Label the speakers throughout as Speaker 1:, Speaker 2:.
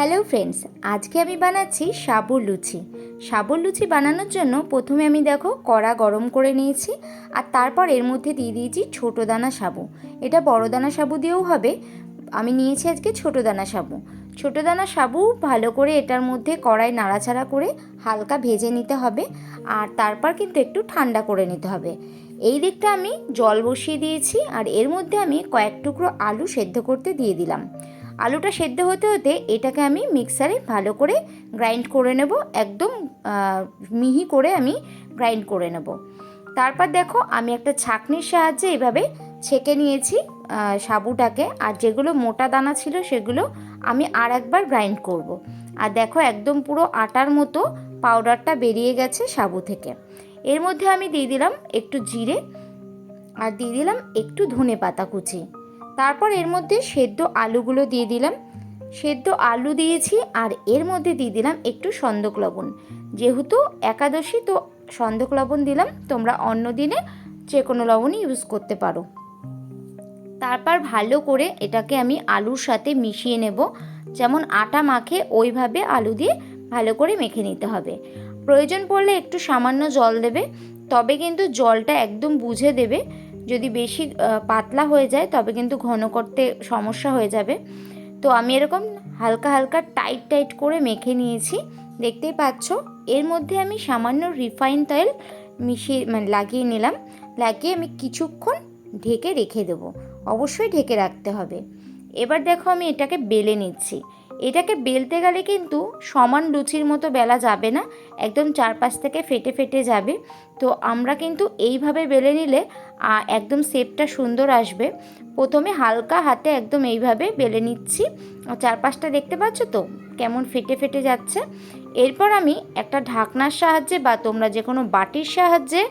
Speaker 1: Hello friends, আজকে আমি বানাচ্ছি সাবুর লুচি। সাবুর লুচি বানানোর জন্য প্রথমে আমি দেখো কড়া গরম করে নিয়েছি আর তারপর এর মধ্যে দিয়ে দিয়েছি ছোটো দানা সাবু। এটা বড় দানা সাবু দিয়েও হবে। আমি নিয়েছি আজকে ছোটো দানা সাবু। ছোটো দানা সাবু ভালো করে এটার মধ্যে কড়াই নাড়াচাড়া করে হালকা ভেজে নিতে হবে আর তারপর কিন্তু একটু ঠান্ডা করে নিতে হবে। এই দিকটা আমি জল বসিয়ে দিয়েছি আর এর মধ্যে আমি কয়েক টুকরো আলু সেদ্ধ করতে দিয়ে দিলাম। আলুটা সেদ্ধ হতে হতে এটাকে আমি মিক্সারে ভালো করে গ্রাইন্ড করে নেব, একদম মিহি করে আমি গ্রাইন্ড করে নেব। তারপর দেখো আমি একটা ছাঁকনির সাহায্যে এভাবে ছেঁকে নিয়েছি সাবুটাকে, আর যেগুলো মোটা দানা ছিল সেগুলো আমি আর একবার গ্রাইন্ড করব। আর দেখো একদম পুরো আটার মতো পাউডারটা বেরিয়ে গেছে সাবু থেকে। এর মধ্যে আমি দিয়ে দিলাম একটু জিরে, আর দিয়ে দিলাম একটু ধনে পাতা কুচি। তারপর এর মধ্যে সেদ্ধ আলুগুলো দিয়ে দিলাম। সেদ্ধ আলু দিয়েছি আর এর মধ্যে দিয়ে দিলাম একটু সন্দক লবণ। যেহেতু একাদশী, তো সন্দক লবণ দিলাম, তোমরা অন্য দিনে যে কোনো লবণই ইউজ করতে পারো। তারপর ভালো করে এটাকে আমি আলুর সাথে মিশিয়ে নেব। যেমন আটা মাখে ওইভাবে আলু দিয়ে ভালো করে মেখে নিতে হবে। প্রয়োজন পড়লে একটু সামান্য জল দেবে, তবে কিন্তু জলটা একদম বুঝে দেবে। যদি বেশি পাতলা হয়ে যায়, তবে কিন্তু ঘন করতে সমস্যা হয়ে যাবে। তো আমি এরকম হালকা হালকা টাইট টাইট করে মেখে নিয়েছি। দেখতেই পাচ্ছ, এর মধ্যে আমি সামান্য রিফাইন তেল মিশিয়ে মানে লাগিয়ে নিলাম। লাগিয়ে আমি কিছুক্ষণ ঢেকে রেখে দেবো। অবশ্যই ঢেকে রাখতে হবে। এবার দেখো আমি এটাকে বেলে নিচ্ছি। এটাকে বেলতে গেলে কিন্তু সমান লুচির মতো বেলা যাবে না, একদম চারপাশ থেকে ফেটে ফেটে যাবে। তো আমরা কিন্তু এইভাবে বেলে নিলে একদম শেপটা সুন্দর আসবে। প্রথমে হালকা হাতে একদম এইভাবে বেলে নিচ্ছি। চারপাশটা দেখতে পাচ্ছ তো, কেমন ফেটে ফেটে যাচ্ছে। এরপর আমি একটা ঢাকনার সাহায্যে বা তোমরা যে কোনো বাটির সাহায্যে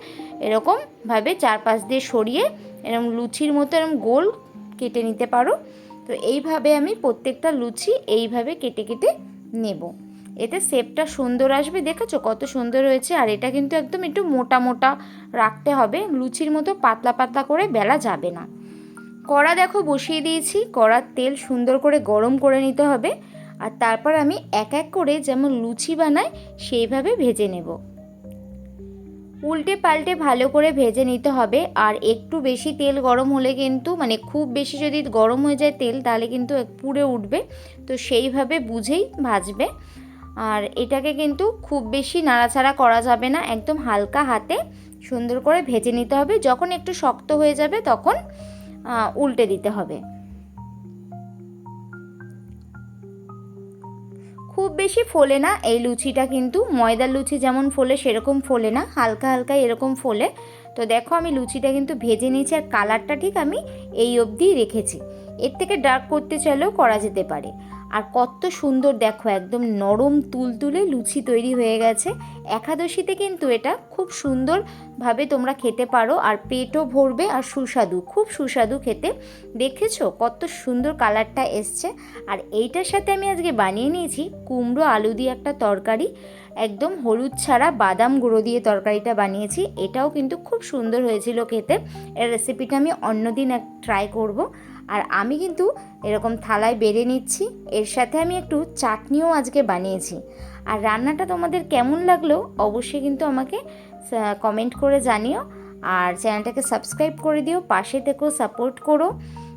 Speaker 1: এরকমভাবে চারপাশ দিয়ে সরিয়ে এরকম লুচির মতো এরকম গোল কেটে নিতে পারো। তো এইভাবে আমি প্রত্যেকটা লুচি এইভাবে কেটে কেটে নেব। এতে শেপটা সুন্দর আসবে, দেখেছ? কত সুন্দর হয়েছে। আর এটা কিন্তু একদম একটু মোটা মোটা রাখতে হবে। লুচির মতো পাতলা পাতলা করে বেলা যাবে না। কড়া দেখো বসিয়ে দিয়েছি। কড়ার তেল সুন্দর করে গরম করে নিতে হবে। আর তারপর আমি এক এক করে যেমন লুচি বানাই, সেইভাবে ভেজে নেব। উল্টে পাল্টে ভালো করে ভেজে নিতে হবে। আর একটু বেশি তেল গরম হলে কিন্তু মানে খুব বেশি যদি গরম হয়ে যায় তেল, তাহলে কিন্তু পুড়ে উঠবে। তো সেইভাবে বুঝেই ভাজবে। আর এটাকে কিন্তু খুব বেশি নাড়াচাড়া করা যাবে না, একদম হালকা হাতে সুন্দর করে ভেজে নিতে হবে। যখন একটু শক্ত হয়ে যাবে, তখন উল্টে দিতে হবে। খুব বেশি ফোলে না। এই লুচিটা কিন্তু ময়দার লুচি যেমন ফোলে সেরকম ফোলে না, হালকা হালকা এরকম ফোলে। তো দেখো আমি লুচিটা কিন্তু ভেজে নিয়েছি আর কালারটা ঠিক আমি এই অবধিই রেখেছি। এর থেকে ডার্ক করতে চাইলেও করা যেতে পারে। আর কত সুন্দর, দেখো, একদম নরম তুলতুলে লুচি তৈরি হয়ে গেছে। একাদশীতে কিন্তু এটা খুব সুন্দরভাবে তোমরা খেতে পারো, আর পেটও ভরবে আর সুস্বাদু, খুব সুস্বাদু খেতে। দেখেছ কত সুন্দর কালারটা এসছে? আর এইটার সাথে আমি আজকে বানিয়ে নিয়েছি কুমড়ো আলু দিয়ে একটা তরকারি, একদম হলুদ ছাড়া বাদাম গুঁড়ো দিয়ে তরকারিটা বানিয়েছি। এটাও কিন্তু খুব সুন্দর হয়েছিল খেতে। এর রেসিপিটা আমি অন্যদিন এক ট্রাই করব। আর আমি কিন্তু এরকম থালায় বেড়ে নিচ্ছি। এর সাথে আমি একটু চাটনিও আজকে বানিয়েছি। আর রান্নাটা তোমাদের কেমন লাগল অবশ্যই কিন্তু আমাকে কমেন্ট করে জানিও। আর চ্যানেলটাকে সাবস্ক্রাইব করে দিও, পাশে থেকেও সাপোর্ট করো।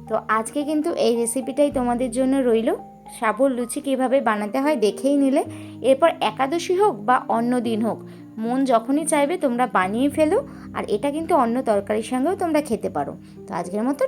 Speaker 1: তো আজকে কিন্তু এই রেসিপিটাই তোমাদের জন্য রইল। সাবুর লুচি কীভাবে বানাতে হয় দেখেই নিলে। এরপর একাদশী হোক বা অন্য দিন হোক, মন যখনই চাইবে তোমরা বানিয়ে ফেলো। আর এটা কিন্তু অন্য তরকারির সঙ্গেও তোমরা খেতে পারো। তো আজকের মতো